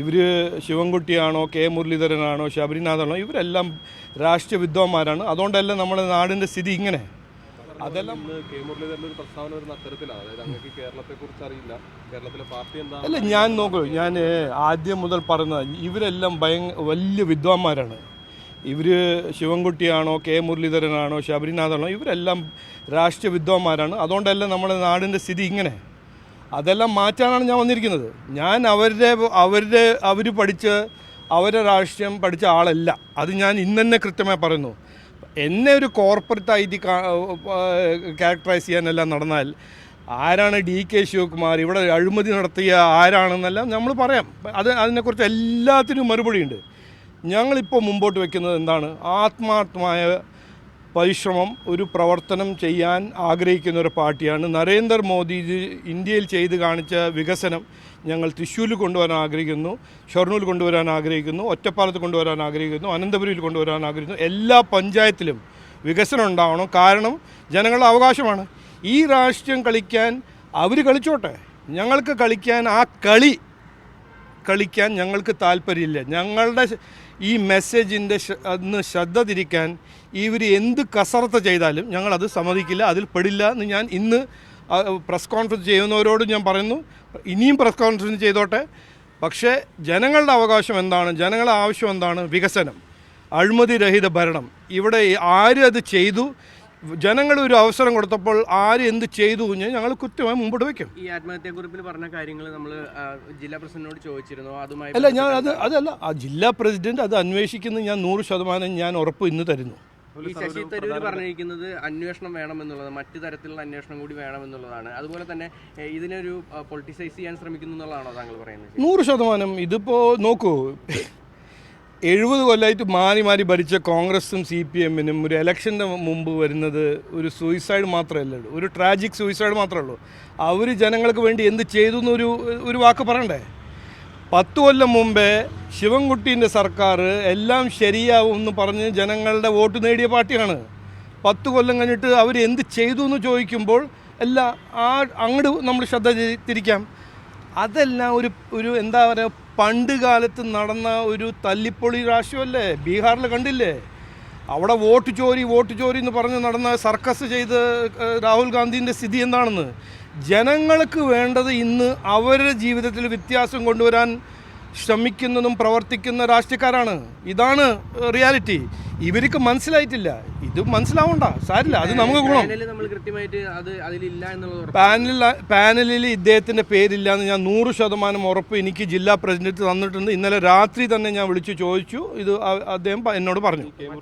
ഇവർ ശിവൻകുട്ടിയാണോ കെ മുരളീധരനാണോ ശബരിനാഥാണോ ഇവരെല്ലാം രാഷ്ട്രീയ വിദ്വാന്മാരാണ്. അതുകൊണ്ടല്ല നമ്മുടെ നാടിന്റെ സ്ഥിതി ഇങ്ങനെ. അതെല്ലാം കെ ഒരു പ്രസ്താവന വരുന്ന അത്തരത്തിലാണ് അതായത് അങ്ങക്ക് അറിയില്ല. കേരളത്തിലെ പാർട്ടി അല്ല ഞാൻ നോക്കൂ. ഞാൻ ആദ്യം മുതൽ പറഞ്ഞത് ഇവരെല്ലാം ഭയങ്കര വലിയ വിദ്വാന്മാരാണ്. ഇവർ ശിവൻകുട്ടിയാണോ കെ മുരളീധരനാണോ ശബരിനാഥാണോ ഇവരെല്ലാം രാഷ്ട്രീയ വിദ്വാന്മാരാണ്. അതുകൊണ്ടല്ല നമ്മുടെ നാടിന്റെ സ്ഥിതി ഇങ്ങനെ. അതെല്ലാം മാറ്റാനാണ് ഞാൻ വന്നിരിക്കുന്നത്. ഞാൻ അവരുടെ അവരുടെ അവർ പഠിച്ച് അവരുടെ രാഷ്ട്രീയം പഠിച്ച ആളല്ല. അത് ഞാൻ ഇന്നെ കൃത്യമായി പറയുന്നു. എന്നെ ഒരു കോർപ്പറേറ്റ് ആയിട്ട് ക്യാരക്ടറൈസ് ചെയ്യാനെല്ലാം നടന്നാൽ ആരാണ് ഡി കെ ശിവകുമാർ ഇവിടെ അഴിമതി നടത്തിയ ആരാണെന്നെല്ലാം നമ്മൾ പറയാം. അത് അതിനെക്കുറിച്ച് എല്ലാത്തിനും മറുപടിയുണ്ട്. ഞങ്ങളിപ്പോൾ മുമ്പോട്ട് വയ്ക്കുന്നത് എന്താണ്? ആത്മാർത്ഥമായ പരിശ്രമം ഒരു പ്രവർത്തനം ചെയ്യാൻ ആഗ്രഹിക്കുന്ന ഒരു പാർട്ടിയാണ്. നരേന്ദ്രമോദി ഇന്ത്യയിൽ ചെയ്ത് കാണിച്ച വികസനം ഞങ്ങൾ തൃശ്ശൂരിൽ കൊണ്ടുവരാൻ ആഗ്രഹിക്കുന്നു ഷൊർണൂരിൽ കൊണ്ടുവരാൻ ആഗ്രഹിക്കുന്നു ഒറ്റപ്പാലത്ത് കൊണ്ടുവരാൻ ആഗ്രഹിക്കുന്നു അനന്തപുരിയിൽ കൊണ്ടുവരാൻ ആഗ്രഹിക്കുന്നു. എല്ലാ പഞ്ചായത്തിലും വികസനം ഉണ്ടാവണം. കാരണം ജനങ്ങളുടെ അവകാശമാണ്. ഈ രാഷ്ട്രീയം കളിക്കാൻ അവർ കളിച്ചോട്ടെ. ഞങ്ങൾക്ക് കളിക്കാൻ ആ കളി കളിക്കാൻ ഞങ്ങൾക്ക് താല്പര്യമില്ല. ഞങ്ങളുടെ ഈ മെസ്സേജിന്റെ അന്ന് ശ്രദ്ധ തിരിക്കാൻ ഇവർ എന്ത് കസർത്ത് ചെയ്താലും ഞങ്ങളത് സമ്മതിക്കില്ല അതിൽ പെടില്ല എന്ന് ഞാൻ ഇന്ന് പ്രസ് കോൺഫറൻസ് ചെയ്യുന്നവരോട് ഞാൻ പറയുന്നു. ഇനിയും പ്രസ് കോൺഫറൻസ് ചെയ്തോട്ടെ. പക്ഷേ ജനങ്ങളുടെ അവകാശം എന്താണ്? ജനങ്ങളുടെ ആവശ്യം എന്താണ്? വികസനം. അഴിമതിരഹിത ഭരണം. ഇവിടെ ആര് അത് ചെയ്തു? ജനങ്ങൾ ഒരു അവസരം കൊടുത്തപ്പോൾ ആര് എന്ത് ചെയ്തു കഴിഞ്ഞാൽ ഞങ്ങൾ കൃത്യമായി മുമ്പോട്ട് വെക്കും. ഈ ആത്മഹത്യാക്കുറിപ്പിൽ പറഞ്ഞ കാര്യങ്ങൾ നമ്മൾ ജില്ലാ പ്രസിഡന്റിനോട് ചോദിച്ചിരുന്നു. അതുമായി അല്ല ഞാൻ അത് അതല്ല. ആ ജില്ലാ പ്രസിഡന്റ് അത് അന്വേഷിക്കുന്നത് ഞാൻ നൂറ് ശതമാനം ഞാൻ ഉറപ്പ് ഇന്ന് തരുന്നു. ഈ ശശി തരൂർ പറഞ്ഞിരിക്കുന്നത് അന്വേഷണം വേണമെന്നുള്ളത് മറ്റു തരത്തിലുള്ള അന്വേഷണം കൂടി വേണമെന്നുള്ളതാണ്. അതുപോലെ തന്നെ ഇതിനൊരു പൊളിറ്റിസൈസ് ചെയ്യാൻ ശ്രമിക്കുന്നു എന്നുള്ളതാണോ താങ്കൾ പറയുന്നത്? നൂറ് ശതമാനം ഇതിപ്പോൾ നോക്കൂ. എഴുപത് കൊല്ലമായിട്ട് മാറി മാറി ഭരിച്ച കോൺഗ്രസും സി പി എമ്മിനും ഒരു ഇലക്ഷന്റെ മുമ്പ് വരുന്നത് ഒരു സൂയിസൈഡ് മാത്രമല്ല ഒരു ട്രാജിക് സൂയിസൈഡ് മാത്രമേ ഉള്ളൂ. അവർ ജനങ്ങൾക്ക് വേണ്ടി എന്ത് ചെയ്തു എന്നൊരു ഒരു വാക്ക് പറയണ്ടേ? പത്ത് കൊല്ലം മുമ്പേ ശിവൻകുട്ടീന്റെ സർക്കാർ എല്ലാം ശരിയാവും എന്ന് പറഞ്ഞ് ജനങ്ങളുടെ വോട്ട് നേടിയ പാർട്ടിയാണ്. പത്ത് കൊല്ലം കഴിഞ്ഞിട്ട് അവർ എന്ത് ചെയ്തു എന്ന് ചോദിക്കുമ്പോൾ എല്ലാം ആ അങ്ങോട്ട് നമ്മൾ ശ്രദ്ധ തിരിക്കാം. അതെല്ലാം ഒരു ഒരു എന്താ പറയുക പണ്ട് കാലത്ത് നടന്ന ഒരു തല്ലിപ്പൊളി രാഷ്ട്രീയമല്ലേ ബീഹാറിൽ കണ്ടില്ലേ? അവിടെ വോട്ട് ചോരി വോട്ട് ചോരി എന്ന് പറഞ്ഞ് നടന്ന സർക്കസ് ചെയ്ത് രാഹുൽ ഗാന്ധിന്റെ സ്ഥിതി എന്താണെന്ന്? ജനങ്ങൾക്ക് വേണ്ടത് ഇന്ന് അവരുടെ ജീവിതത്തിൽ വ്യത്യാസം കൊണ്ടുവരാൻ ശ്രമിക്കുന്നതും പ്രവർത്തിക്കുന്ന രാഷ്ട്രീയക്കാരാണ്. ഇതാണ് റിയാലിറ്റി. ഇവർക്ക് മനസ്സിലായിട്ടില്ല. ഇത് മനസ്സിലാവണ്ട. സാരില്ല അത് നമുക്ക് ഗുണം. പാനലിൽ. പാനലിൽ ഇദ്ദേഹത്തിന്റെ പേരില്ല എന്ന് ഞാൻ നൂറ് ശതമാനം ഉറപ്പ് എനിക്ക് ജില്ലാ പ്രസിഡന്റ് തന്നിട്ടുണ്ട്. ഇന്നലെ രാത്രി തന്നെ ഞാൻ വിളിച്ചു ചോദിച്ചു. ഇത് അദ്ദേഹം എന്നോട് പറഞ്ഞു.